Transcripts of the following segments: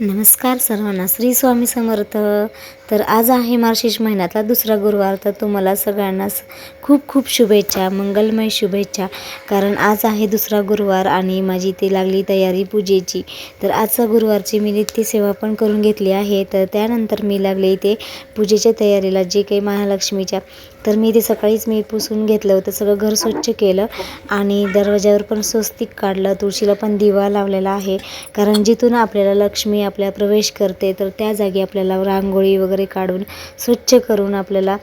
नमस्कार सर्वांना. श्री स्वामी समर्थ. तर आज आहे मार्गशीर्ष महिन्यातला दुसरा गुरुवार. तर तुम्हाला सगळ्यांना खूप खूप शुभेच्छा मंगलमय शुभेच्छा. कारण आज आहे दुसरा गुरुवार आणि माझी ते लागली तयारी पूजेची. तर आजचा गुरुवारची मी नित्यसेवा पण करून घेतली आहे. तर त्यानंतर मी लागले इथे पूजेच्या तयारीला जे काही महालक्ष्मीच्या. तर मी ते सकाळीच मी पुसून घेतलं होतं सगळं घर स्वच्छ केलं आणि दरवाज्यावर पण स्वस्तिक काढलं तुळशीला पण दिवा लावलेला आहे. कारण जिथून आपल्याला लक्ष्मी आपल्या प्रवेश करते तर त्या जागी आपल्याला रांगोळी वगैरे काढून स्वच्छ करून आपल्याला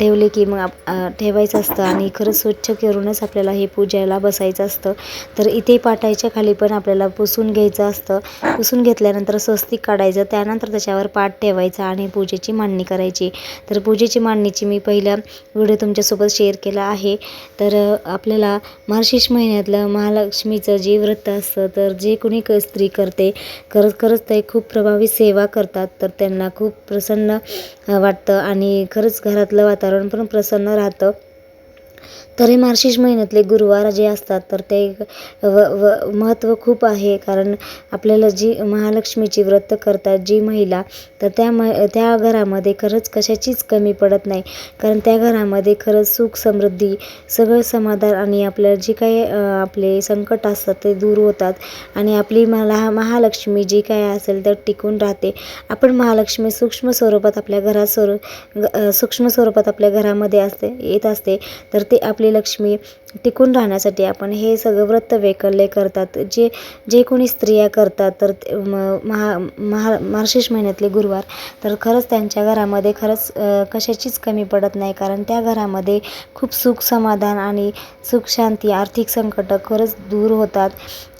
ठेवले की मग आप- ठेवायचं असतं आणि खरंच स्वच्छ करूनच आपल्याला हे पूजायला बसायचं असतं. तर इथे पाटायच्या खाली पण आपल्याला पुसून घ्यायचं असतं. पुसून घेतल्यानंतर स्वस्तिक काढायचं त्यानंतर त्याच्यावर पाठ ठेवायचा आणि पूजेची मांडणी करायची. तर पूजेची मांडणीची मी पहिला व्हिडिओ तुमच्यासोबत शेअर केला आहे. तर आपल्याला मार्गशीर्ष महिन्यातलं महालक्ष्मीचं जे व्रत असतं तर जे कोणी क स्त्री करते खरंच खरंच ते खूप प्रभावी सेवा करतात तर त्यांना खूप प्रसन्न वाटतं. आणि खरंच घरातलं वातावरण पण प्रसन्न राहतं. तर हे महिन्यातले गुरुवार जे असतात तर ते व व महत्त्व खूप आहे. कारण आपल्याला जी महालक्ष्मीची व्रत करतात जी महिला तर त्या म त्या घरामध्ये खरंच कशाचीच कमी पडत नाही. कारण त्या घरामध्ये खरंच सुख समृद्धी सगळं समाधान आणि आपल्याला जे काही आपले संकट असतात ते दूर होतात. आणि आपली मला महालक्ष्मी जी काय असेल तर टिकून राहते. आपण महालक्ष्मी सूक्ष्म स्वरूपात आपल्या घरात स्वरू सूक्ष्म स्वरूपात आपल्या घरामध्ये असते येत असते तर ते आपली लक्ष्मी टिकून राहण्यासाठी आपण हे सगळं व्रत वैकल्य करतात. जे जे कोणी स्त्रिया करतात तर म- महा महा मार्गशीर्ष महिन्यातले गुरुवार तर खरंच त्यांच्या घरामध्ये खरंच कशाचीच कमी पडत नाही. कारण त्या घरामध्ये खूप सुख समाधान आणि सुख शांती आर्थिक संकट खरंच दूर होतात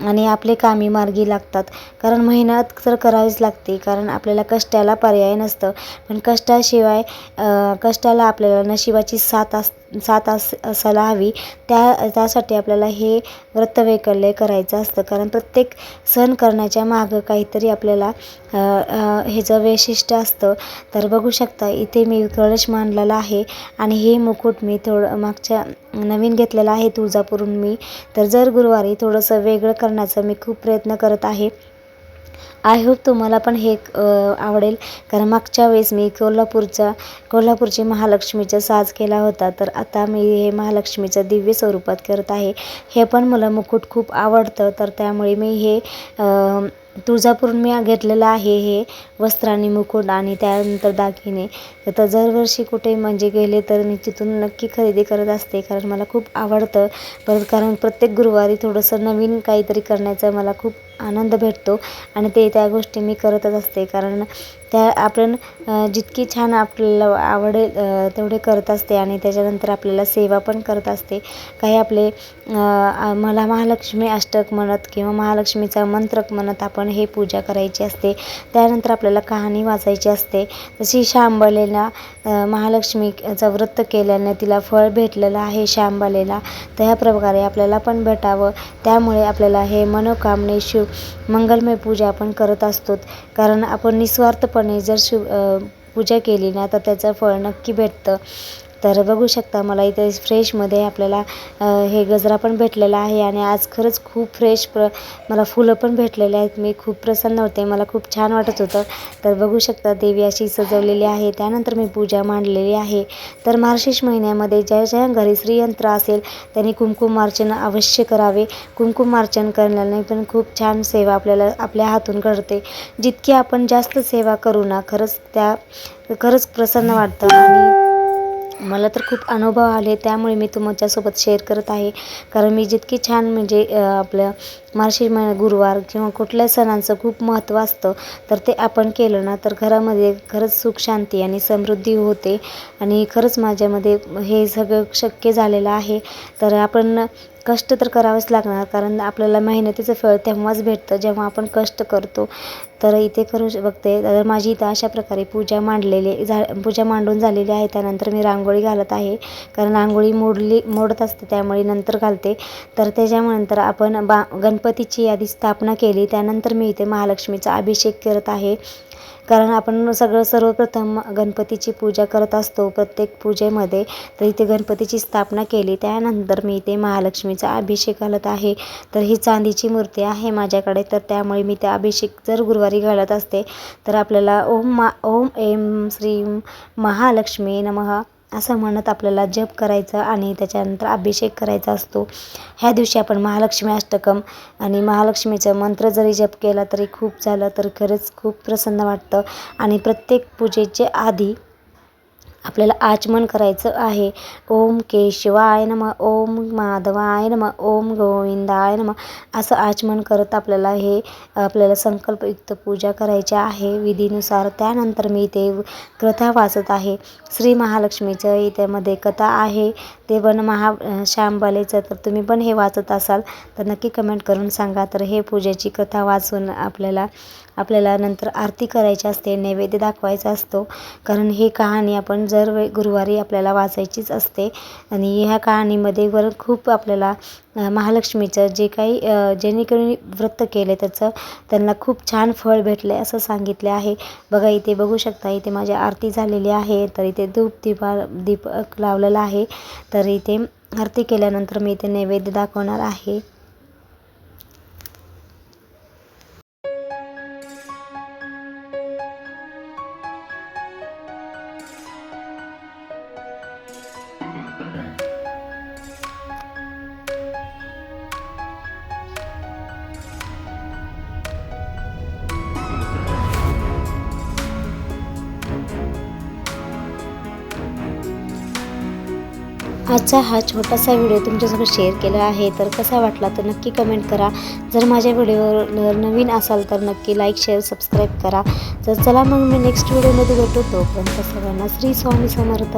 आणि आपले कामी मार्गी लागतात. कारण मेहनत तर करावीच लागते. कारण आपल्याला कष्टाला पर्याय नसतं. पण कष्टाशिवाय कष्टाला आपल्याला नशिबाची साथ अस साथ अस असायला हवी. त्या त्यासाठी आपल्याला हे व्रतवैकल्य करायचं असतं. कारण प्रत्येक सण करण्याच्या मागं काहीतरी आपल्याला ह्याचं वैशिष्ट्य असतं तर बघू शकता इथे मी कळश मांडलेला आहे आणि हे मुकुट मी थोडं मागच्या नवीन घेतलेलं आहे तुळजापूरून मी. तर जर गुरुवारी थोडंसं वेगळं करण्याचा मी खूप प्रयत्न करत आहे. आय होप तुम्हाला पण हे आवडेल. कारण मागच्या वेळेस मी कोल्हापूरचा कोल्हापूरची महालक्ष्मीचा साज केला होता. तर आता मी हे महालक्ष्मीचं दिव्य स्वरूपात करत आहे. हे पण मला मुकुट खूप आवडतं. तर त्यामुळे मी हे तुळजापूर तुळजापूरून मी घेतलेलं आहे हे वस्त्र आणि मुकुट आणि त्यानंतर दागिने. तर दरवर्षी कुठे म्हणजे गेले तर मी तिथून नक्की खरेदी करत असते. कारण मला खूप आवडतं. परत कारण प्रत्येक गुरुवारी थोडंसं नवीन काहीतरी करण्याचा मला खूप आनंद भेटतो. आणि ते त्या गोष्टी मी करतच असते. कारण त्या आपण जितकी छान आपल्याला आवडेल तेवढे करत असते आणि त्याच्यानंतर आपल्याला सेवा पण करत असते. काही आपले मला महालक्ष्मी अष्टक म्हणत किंवा महालक्ष्मीचा मंत्रक म्हणत आपण हे पूजा करायची असते. त्यानंतर आपल्याला कहाणी वाचायची असते. तशी शांबलेला महालक्ष्मीचं व्रत केल्याने तिला फळ भेटलेलं आहे शांबलेला तर ह्या प्रकारे आपल्याला पण भेटावं. त्यामुळे आपल्याला हे मनोकामने शिव मंगलमय पूजा आपण करत असतो कारण आपण निस्वार्थ पूर्णपणे जर शिव पूजा केली ना तर त्याचं फळ नक्की भेटतं. तर बघू शकता मला इथे फ्रेशमध्ये आपल्याला हे गजरा पण भेटलेला आहे आणि आज खरंच खूप फ्रेश प्र मला फुलं पण भेटलेले आहेत. मी खूप प्रसन्न होते. मला खूप छान वाटत होतं. तर बघू शकता देवी अशी सजवलेली आहे. त्यानंतर मी पूजा मांडलेली आहे. तर मार्गशीर्ष महिन्यामध्ये ज्या ज्या घरी श्रीयंत्र असेल त्यांनी कुंकुमार्चन अवश्य करावे. कुंकुमार्चन करण्याने पण खूप छान सेवा आपल्याला आपल्या हातून घडते. जितकी आपण जास्त सेवा करू ना खरंच त्या खरंच प्रसन्न वाटतं. आणि मला तर खूप अनुभव आले त्यामुळे मी तुमच्यासोबत शेअर करत आहे. कारण मी जितकी छान म्हणजे आपलं मार्गशीर्ष गुरुवार किंवा कुठल्या सणांचं खूप महत्त्व असतं तर ते आपण केलं ना तर घरामध्ये खरंच सुख शांती आणि समृद्धी होते. आणि खरंच माझ्यामध्ये हे सगळं शक्य झालेलं आहे. तर आपण कष्ट तर करावेच लागणार कारण आपल्याला मेहनतीचं फळ तेव्हाच भेटतं जेव्हा आपण कष्ट करतो. तर इथे करू बघते तर माझी इथं अशा प्रकारे पूजा मांडलेली झा पूजा मांडून झालेली आहे. त्यानंतर मी रांगोळी घालत आहे कारण रांगोळी मोडली मोडत असते त्यामुळे नंतर घालते. तर त्याच्यानंतर आपण बा गणपतीची आधी स्थापना केली. त्यानंतर मी इथे महालक्ष्मीचा अभिषेक करत आहे. कारण आपण सगळं सर्वप्रथम गणपतीची पूजा करत असतो प्रत्येक पूजेमध्ये. तर इथे गणपतीची स्थापना केली त्यानंतर मी इथे महालक्ष्मीचा अभिषेक घालत आहे. तर ही चांदीची मूर्ती आहे माझ्याकडे तर त्यामुळे मी त्या अभिषेक जर गुरुवारी घालत असते तर आपल्याला ओम मा ओम एम श्रीम महालक्ष्मी नमः. असं म्हणत आपल्याला जप करायचा आणि त्याच्यानंतर अभिषेक करायचा असतो. ह्या दिवशी आपण महालक्ष्मी अष्टकम आणि महालक्ष्मीचं मंत्र जरी जप केला तरी खूप झालं तर खरंच खूप प्रसन्न वाटतं. आणि प्रत्येक पूजेचे आधी आपल्याला आचमन करायचं आहे. ओम केशवाय नम ओम माधवाय नम ओम गोविंदाय नम. असं आचमन करत आपल्याला हे आपल्याला संकल्पयुक्त पूजा करायची आहे. विधीनुसार त्यानंतर मी ते कथा वाचत आहे. श्री महालक्ष्मीचं इत्यामध्ये कथा आहे. ते पण महा श्यामबालेचं तर तुम्ही पण हे वाचत असाल तर नक्की कमेंट करून सांगा. तर हे पूजेची कथा वाचून आपल्याला आपल्याला नंतर आरती करायची असते नैवेद्य दाखवायचा असतो. कारण ही कहाणी आपण जर वे गुरुवारी आपल्याला वाचायचीच असते. आणि ह्या कहाणीमध्ये वर खूप आपल्याला महालक्ष्मीचं जे काही जेणेकरून व्रत केले त्याचं त्यांना खूप छान फळ भेटले असं सांगितले आहे. बघा इथे बघू शकता इथे माझी आरती झालेली आहे. तर इथे धूप दीपा दीपक लावलेला आहे. तर इथे आरती केल्यानंतर मी इथे नैवेद्य दाखवणार आहे. आजचा हा छोटासा व्हिडिओ तुमच्यासोबत शेअर केला आहे तर कसा वाटला तर नक्की कमेंट करा. जर माझ्या व्हिडिओवर नवीन असाल तर नक्की लाईक शेअर सबस्क्राईब करा. तर चला मग मी नेक्स्ट व्हिडिओमध्ये भेटू. तोपर्यंत सगळ्यांना श्री स्वामी समर्थ.